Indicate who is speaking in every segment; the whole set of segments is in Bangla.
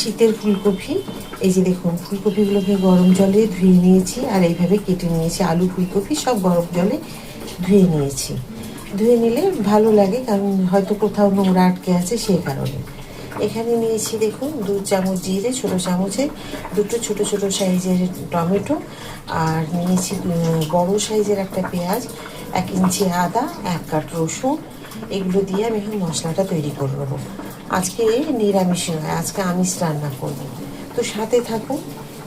Speaker 1: শীতের ফুলকপি। এই যে দেখুন, ফুলকপিগুলোকে গরম জলে ধুয়ে নিয়েছি আর এইভাবে কেটে নিয়েছি। আলু ফুলকপি সব গরম জলে ধুয়ে নিয়েছি। ধুয়ে নিলে ভালো লাগে কারণ হয়তো কোথাও নোংরা আটকে আছে সেই কারণে। এখানে নিয়েছি দেখুন, দু চামচ জিরে, ছোটো চামচে দুটো ছোট ছোট সাইজের টমেটো আর নিয়েছি বড় সাইজের একটা পেঁয়াজ, এক ইঞ্চি আদা, এক কাঠ রসুন এগুলো দিয়ে আমি এখন মশলাটা তৈরি করে নেব। আজকে নিরামিষ নয়, আজকে আমিষ রান্না করব। তো সাথে থাকুন,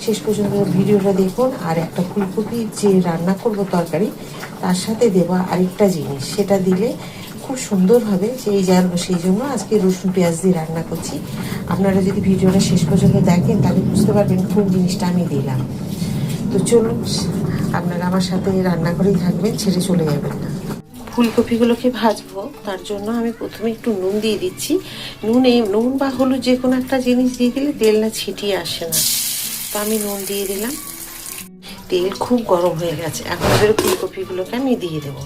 Speaker 1: শেষ পর্যন্ত ভিডিওটা দেখুন, আর একটা ফুলকপি যে রান্না করব তরকারি, তার সাথে দেওয়া আরেকটা জিনিস। সেটা দিলে খুব সুন্দর হবে, সেই যার সেই জন্য আজকে রসুন পেঁয়াজ দিয়ে রান্না করছি। আপনারা যদি ভিডিওটা শেষ পর্যন্ত দেখেন, তাহলে বুঝতে পারবেন কোন জিনিসটা আমি দিলাম। তো চলুন, আপনারা আমার সাথে রান্না করেই থাকবেন, ছেড়ে চলে যাবেন না। ফুলকপিগুলোকে ভাজবো। তার জন্য আমি প্রথমে একটু নুন দিয়ে দিচ্ছি। নুন এই নুন বা হলুদ যে কোনো একটা জিনিস দিয়ে দিলে তেল না ছিটিয়ে আসে না। তো আমি নুন দিয়ে দিলাম। তেল খুব গরম হয়ে গেছে। এখন এবার ফুলকপিগুলোকে আমি দিয়ে দেবো।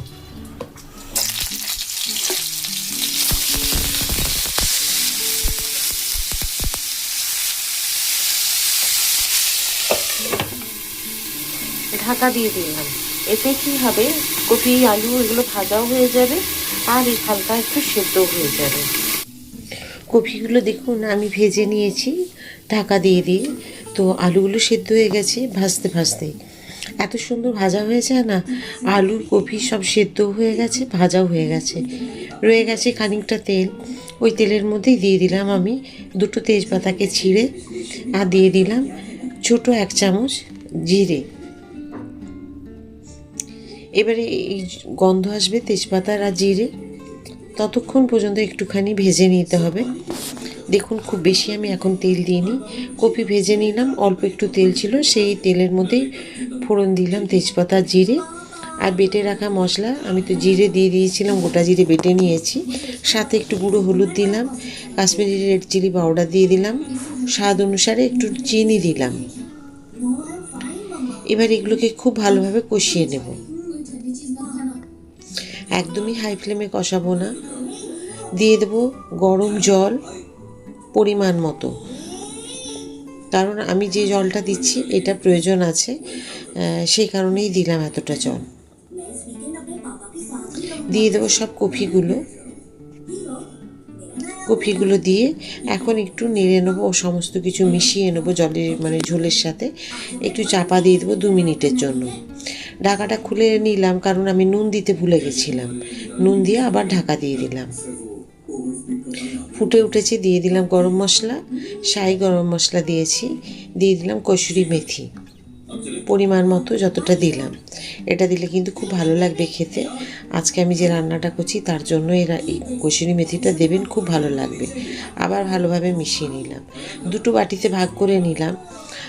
Speaker 1: ঢাকা দিয়ে দিলাম। এতে কি হবে? কপি, আলু এগুলো ভাজাও হয়ে যাবে। আর এই হালকা একটু সেদ্ধ হয়ে যাবে। কপিগুলো দেখুন, আমি ভেজে নিয়েছি, ঢাকা দিয়ে দিয়ে। তো আলুগুলো সেদ্ধ হয়ে গেছে ভাজতে ভাজতে। এত সুন্দর ভাজা হয়েছে না? আলুর কপি সব সেদ্ধ হয়ে গেছে, ভাজাও হয়ে গেছে। রয়ে গেছে খানিকটা তেল। ওই তেলের মধ্যেই দিয়ে দিলাম আমি দুটো তেজপাতাকে ছিঁড়ে আর দিয়ে দিলাম ছোট এক চামচ জিরে। এবারে এই গন্ধ আসবে তেজপাতার আর জিরে। ততক্ষণ পর্যন্ত একটুখানি ভেজে নিতে হবে। দেখুন, খুব বেশি আমি এখন তেল দিইনি। কপি ভেজে নিলাম, অল্প একটু তেল ছিল, সেই তেলের মধ্যেই ফোড়ন দিলাম তেজপাতা জিরে। আর বেটে রাখা মশলা, আমি তো জিরে দিয়ে দিয়েছিলাম, গোটা জিরে বেটে নিয়েছি। সাথে একটু গুঁড়ো হলুদ দিলাম, কাশ্মীরি রেড চিলি পাউডার দিয়ে দিলাম, স্বাদ অনুসারে একটু চিনি দিলাম। এবার এগুলোকে খুব ভালোভাবে কষিয়ে নেব। একদমই হাই ফ্লেমে কষাবো না। দিয়ে দেবো গরম জল পরিমাণ মতো। কারণ আমি যে জলটা দিচ্ছি, এটা প্রয়োজন আছে সেই কারণেই দিলাম এতটা জল। দিয়ে দেবো সব কফিগুলো কফিগুলো দিয়ে এখন একটু নেড়ে নেব, ও সমস্ত কিছু মিশিয়ে নেব জলের মানে ঝোলের সাথে। একটু চাপা দিয়ে দেবো দু মিনিটের জন্য। ঢাকাটা খুলে নিলাম, কারণ আমি নুন দিতে ভুলে গেছিলাম। নুন দিয়ে আবার ঢাকা দিয়ে দিলাম। ফুটে উঠেছে, দিয়ে দিলাম গরম মশলা সাই গরম মশলা দিয়েছি, দিয়ে দিলাম কসুরি মেথি। পরিমাণ মতো যতটা দিলাম। এটা দিলে কিন্তু খুব ভালো লাগবে খেতে। আজকে আমি যে রান্নাটা করছি, তার জন্য এরা এই কসুরি মেথিটা দেবেন, খুব ভালো লাগবে। আবার ভালোভাবে মিশিয়ে নিলাম। দুটো বাটিতে ভাগ করে নিলাম।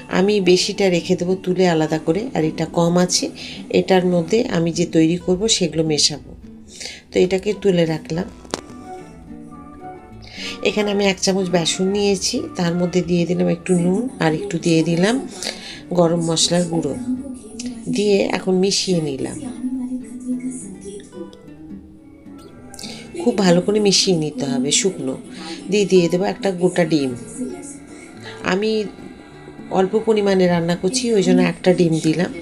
Speaker 1: আমি বেশিটা রেখে দেবো তুলে আলাদা করে, আর এটা কম আছে। এটার মধ্যে আমি যে তৈরি করব, সেগুলো মেশাবো। তো এটাকে তুলে রাখলাম। এখানে আমি এক চামচ বেসন নিয়েছি। তার মধ্যে দিয়ে দিলাম একটু নুন, আর একটু দিয়ে দিলাম গরম মশলার গুঁড়ো। দিয়ে এখন মিশিয়ে নিলাম। খুব ভালো করে মিশিয়ে নিতে হবে শুকনো। দিয়ে দিয়ে দেবো একটা গোটা ডিম। আমি অল্প পরিমাণে রান্না করছি, ওই জন্য একটা ডিম দিলাম।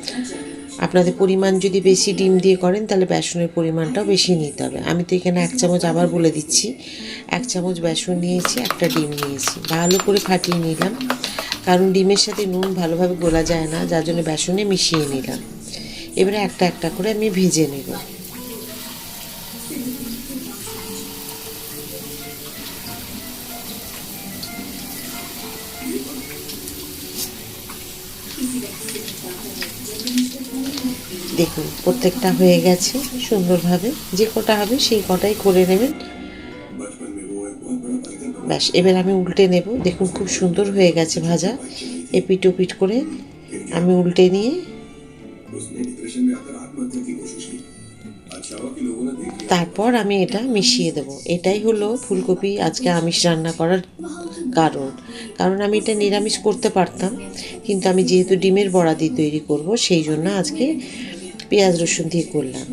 Speaker 1: আপনাদের পরিমাণ যদি বেশি ডিম দিয়ে করেন, তাহলে বেসনের পরিমাণটাও বেশি নিতে হবে। আমি তো এখানে এক চামচ আবার বলে দিচ্ছি। এক চামচ বেসন নিয়েছি, একটা ডিম নিয়েছি। ভালো করে ফাটিয়ে নিলাম। কারণ ডিমের সাথে নুন ভালোভাবে গোলা যায় না, যার জন্য বেসনে মিশিয়ে নিলাম। এবারে একটা একটা করে আমি ভেজে নেব। দেখুন, প্রত্যেকটা হয়ে গেছে সুন্দরভাবে। যে কটা হবে সেই কটাই করে নেবেন। ব্যাস, এবার আমি উল্টে নেব। দেখুন, খুব সুন্দর হয়ে গেছে ভাজা। এপিট ওপিট করে আমি উল্টে নিয়ে তারপর আমি এটা মিশিয়ে দেব। এটাই হলো ফুলকপি আজকে আমিষ রান্না করার কারণ। কারণ আমি এটা নিরামিষ করতে পারতাম, কিন্তু আমি যেহেতু ডিমের বড়া দিয়ে তৈরি করব, সেই জন্য আজকে পেঁয়াজ রসুন দিয়ে করলাম।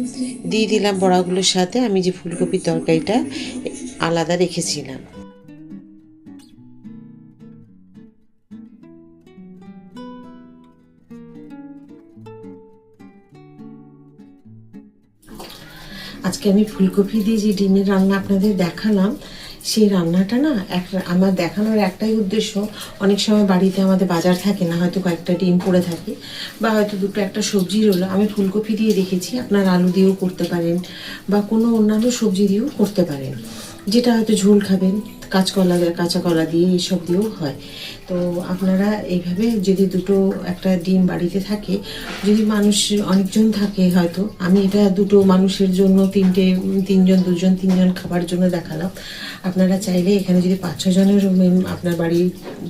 Speaker 1: দিয়ে দিলাম বড়াগুলোর সাথে, আমি যে ফুলকপির তরকারিটা আলাদা রেখেছিলাম। আজকে আমি ফুলকপি দিয়ে যে ডিমের রান্না আপনাদের দেখালাম সেই রান্নাটা না এক, আমার দেখানোর একটাই উদ্দেশ্য, অনেক সময় বাড়িতে আমাদের বাজার থাকে না, হয়তো কয়েকটা ডিম পড়ে থাকে বা হয়তো দুটো একটা সবজি রইল, আমি ফুলকপি দিয়ে রেখেছি, আপনার আলু দিয়েও করতে পারেন বা কোনো অন্যান্য সবজি দিয়েও করতে পারেন, যেটা হয়তো ঝোল খাবেন। কাঁচকলা কাঁচা কলা দিয়ে এইসব দিয়েও হয়। তো আপনারা এইভাবে যদি দুটো একটা ডিম বাড়িতে থাকে, যদি মানুষ, অনেকজন থাকে হয়তো, আমি এটা দুটো মানুষের জন্য, তিনটে, তিনজন, দুজন, তিনজন খাবার জন্য দেখালাম। আপনারা চাইলে এখানে যদি পাঁচ ছজনের আপনার বাড়ির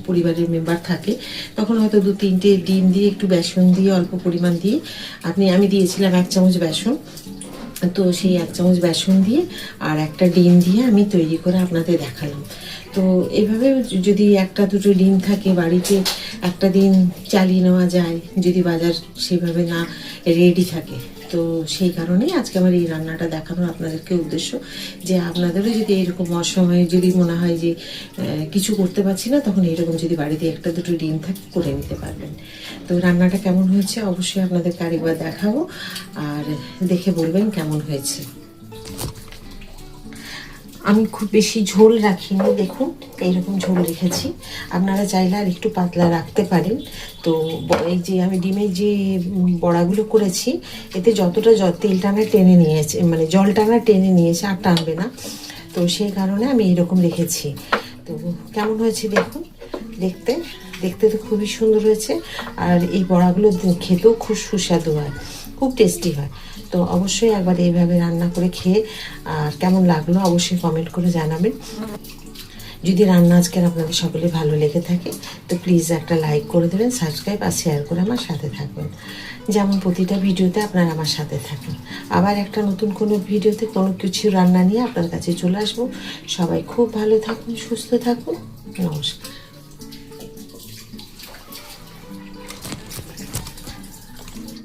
Speaker 1: পরিবারের মেম্বার থাকে, তখন হয়তো দু, তিনটে ডিম দিয়ে একটু বেসন দিয়ে অল্প পরিমাণ দিয়ে, আপনি, আমি দিয়েছিলাম এক চামচ বেসন তো সেই এক চামচ বেসন দিয়ে আর একটা ডিম দিয়ে আমি তৈরি করে আপনাদের দেখালাম। তো এভাবে যদি একটা দুটো ডিম থাকে বাড়িতে, একটা দিন চালিয়ে নেওয়া যায়, যদি বাজার সেভাবে না রেডি থাকে। তো সেই কারণেই আজকে আমার এই রান্নাটা দেখানোর আপনাদেরকে উদ্দেশ্য যে আপনাদেরও যদি এরকম অসময়ে যদি মনে হয় যে কিছু করতে পারছি না, তখন এরকম যদি বাড়িতে একটা দুটো ডিম থাকে করে নিতে পারবেন। তো রান্নাটা কেমন হয়েছে অবশ্যই আপনাদেরকে আরেকবার দেখাবো আর দেখে বলবেন কেমন হয়েছে। আমি খুব বেশি ঝোল রাখিনি, দেখুন, এইরকম ঝোল রেখেছি। আপনারা চাইলে আর একটু পাতলা রাখতে পারেন। তো এই যে আমি ডিমের যে বড়াগুলো করেছি, এতে যতটা তেল টানা টেনে নিয়েছে মানে জল টানা টেনে নিয়েছে, আর টানবে না। তো সেই কারণে আমি এরকম রেখেছি। তো কেমন হয়েছে দেখুন, দেখতে দেখতে তো খুবই সুন্দর হয়েছে। আর এই বড়াগুলো খেতেও খুব সুস্বাদু হয়, খুব টেস্টি হয়। তো অবশ্যই একবার এইভাবে রান্না করে খেয়ে, আর কেমন লাগল অবশ্যই কমেন্ট করে জানাবেন। যদি রান্না আজকের আপনাদের সকলে ভালো লেগে থাকে, তো প্লিজ একটা লাইক করে দেবেন সাবস্ক্রাইব আর শেয়ার করে আমার সাথে থাকবেন। যেমন প্রতিটা ভিডিওতে আপনারা আমার সাথে থাকেন। আবার একটা নতুন কোনো ভিডিওতে কোনো কিছু রান্না নিয়ে আপনার কাছে চলে আসব। সবাই খুব ভালো থাকুন, সুস্থ থাকুন। নমস্কার।